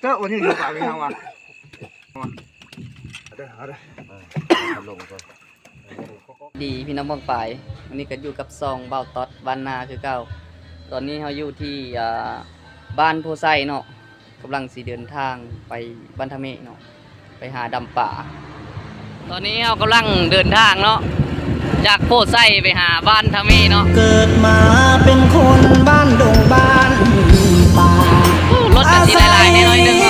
เจ้าวันนี้อยู่ป่าเป็นยังวะเอาเด้อเอาเด้อลงก่อนดีพี่น้องบางปลายวันนี้ก็อยู่กับซองเบาตอดบ้านนาคือเก่าตอนนี้เราอยู่ที่อ่าบ้านโพไซเนาะกำลังสีเดินทางไปบ้านทะเมเนาะไปหาดำป่า ตอนนี้เรากำลังเดินทางเนาะจากโพไซไปหาบ้านทะเมเนาะเกิดมาเป็นคนบ้านดงบ้านป่าร ถกันสีหลายๆแน่น้อยหนึง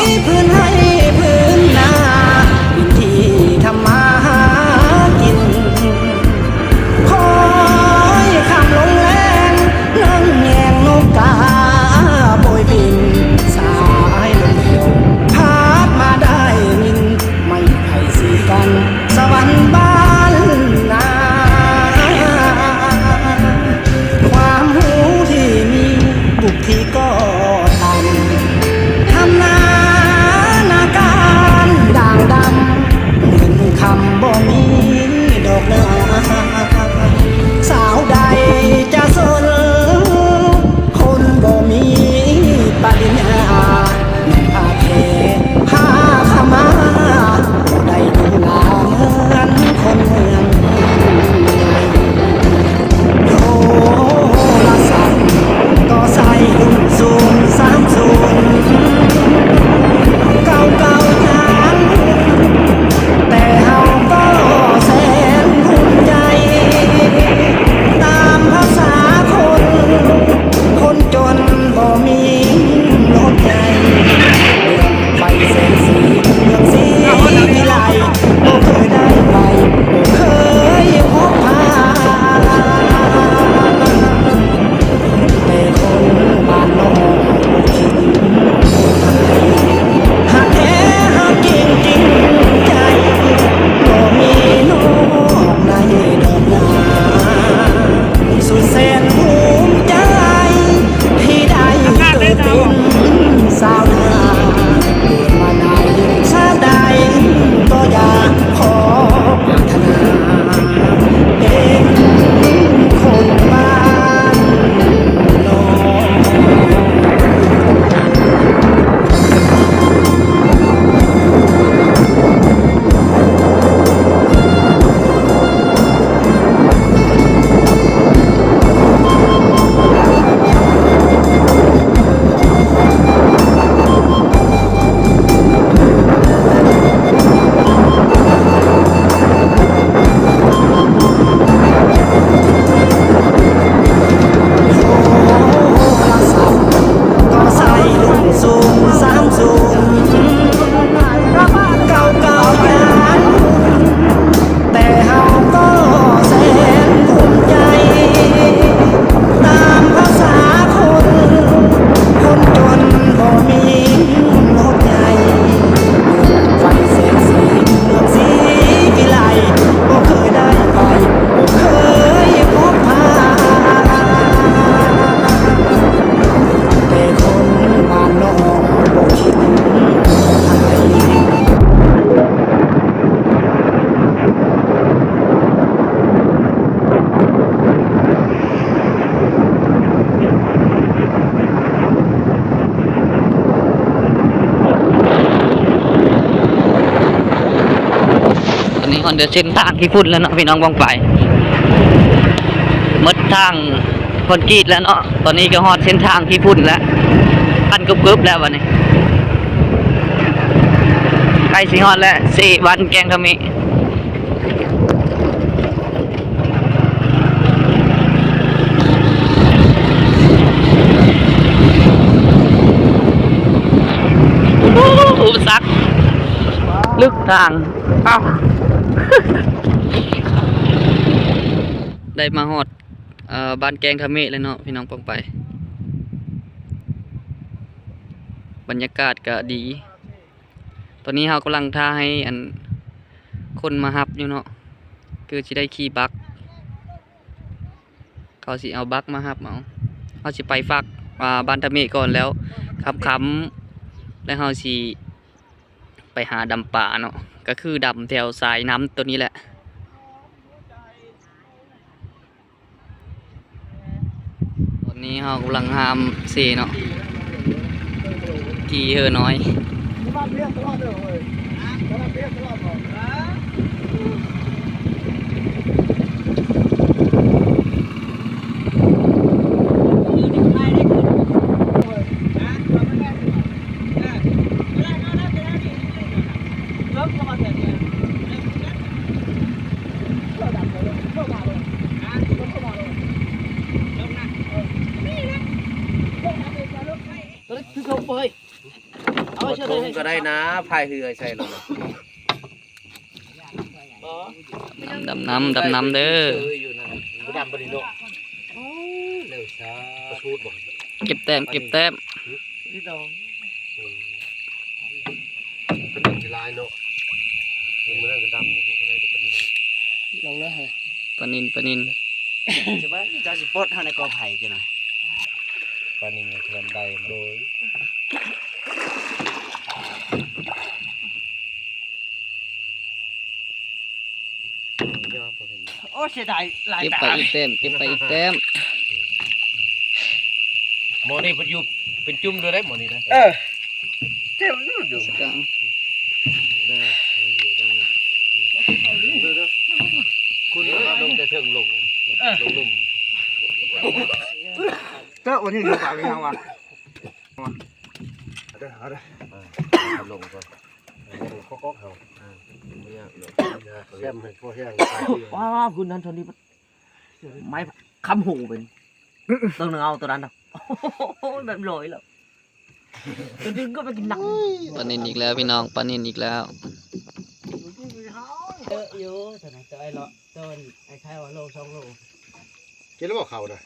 ฮอนเดอร์เส้นทางที่พุ่นแล้วเนาะพี่น้องบางปมดทางคอนกรีตแล้วเนาะตอนนี้ก็ฮอดเส้นทางที่พุ่นแล้วพันกึบๆแล้ววันนี้ใกล้สิฮอดแล้วสี่วันแกงทำมิอุปสรรคลึกทางเอ้า ได้มาฮอดออบ้านแกงทะเมะเลยเนาะพี่น้องปองไป บรรยากาศก็ดี ตอนนี้เรากำลังท่าให้อันคนมาฮับอยู่เนาะคือสิได้ขี่บัก เขาสิเอาบักมาฮับเอาเขาสิไปฟักบ้านทะเมะก่อนแล้วคำคำแล้วเราสิไปหาดำป่าเนาะ ก็คือดำแถวสายน้ำตัวนี้แหละ ตอนนี้เรากำลังหามเซเนาะกีเฮอน้อย บ้านเรียกตลอดเลยเว้ยบ้านเรียกตลอดเลยผมก็ได้นะพายเรือใส่ลงดำน้ำดำน้ำเด้ออยู่นั่นบ่ดำบ่ได้โดเร็วช้าพูดบ่เก็บแต้มเก็บแต้มพี่น้องเป็นหนึ่งที่ลายเนาะมันนั่นก็ดำนี่ก็ได้ก็เป็นลงแล้วเหรอปลานินปลานินใช่ไหมจะสิปลดเฮาในกอไผ่จังได๋ปานนี้เพิ่นได้โดยยอด บ่เห็นโอ้เสียดายลายเก็บตาไปอีกแต้มเก็บไปอีกแต้มหมอนี่เพิ่นอยู่เป็นจุ่มเลยได้หมอนี่นะเออเจ้านู่นอยู่กลางได้คุณลงแต่เทิงลงลงลุ่มเจ้าวันนี้อยู่ปากพี่น้องวะเอาเด้อเอาเด้อลงก็ก็ก็เขาไม่ ยากหรอกแซมให้พวกแห้งว้าวคุณนั้นทนนี้ไม้คำหูเป็นตัวหนึ่งเอาตัวนั้นนะโอ้ยแบบลอยแล้วตัวนึงก็ไปกินหนังปลานินอีกแล้วพี่น้องปลานินอีกแล้วเยอะอยู่แต่ไหนตัวไอ้ละตัวไอ้ไข่ว่าโลสองโลกินแล้วบอกเขานะ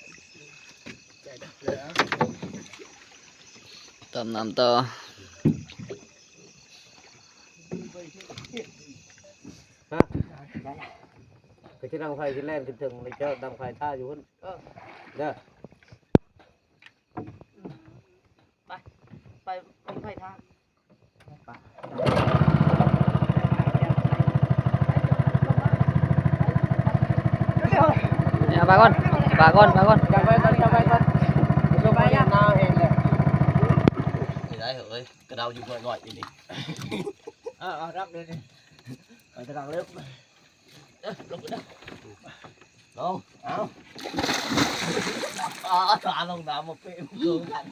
ดำน้ำต่อ ก็จะดังไฟที่แล่นขึ้นถึงเลยเจ้าดังไฟท่าอยู่พุ่นเด้อไปไปไข่ทางเนี่ยปลาก่อนปลาก่อนปลาก่อนจับไว้ก่อนจับไว้ก่อนลงไปยันหน้าเองเลยไม่ได้เหรอยกระเดาอยู่ก่อยๆอยู่นี่เออรับเลยนี่ไปตะกังเล็บ ลงนะลงเอาอ๋อตาลงน้ำมาเป๊ะลงกัน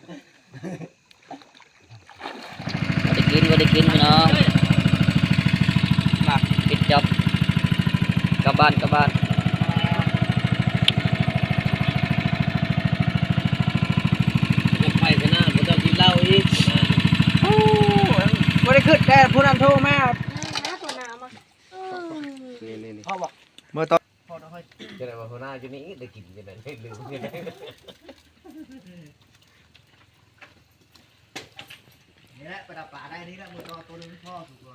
ก็ได้กินก็ได้กินพี่น้องมาปิดจอบกลับบ้านกลับบ้านไปชนะผมต้องกินเหล้าอีกโอ้ไม่ได้ขึ้นแต่ผู้นั้นโทรมา นี่นี่นี่ พ่อบอก เมื่อตอนพ่อต้องให้จะได้มาหัวหน้าอยู่นี่ได้กินจะไหนไม่ลืมจะไหนนี่แหละประดับป่าได้นี่แหละมือรอตัวนึงพ่อถูกตัว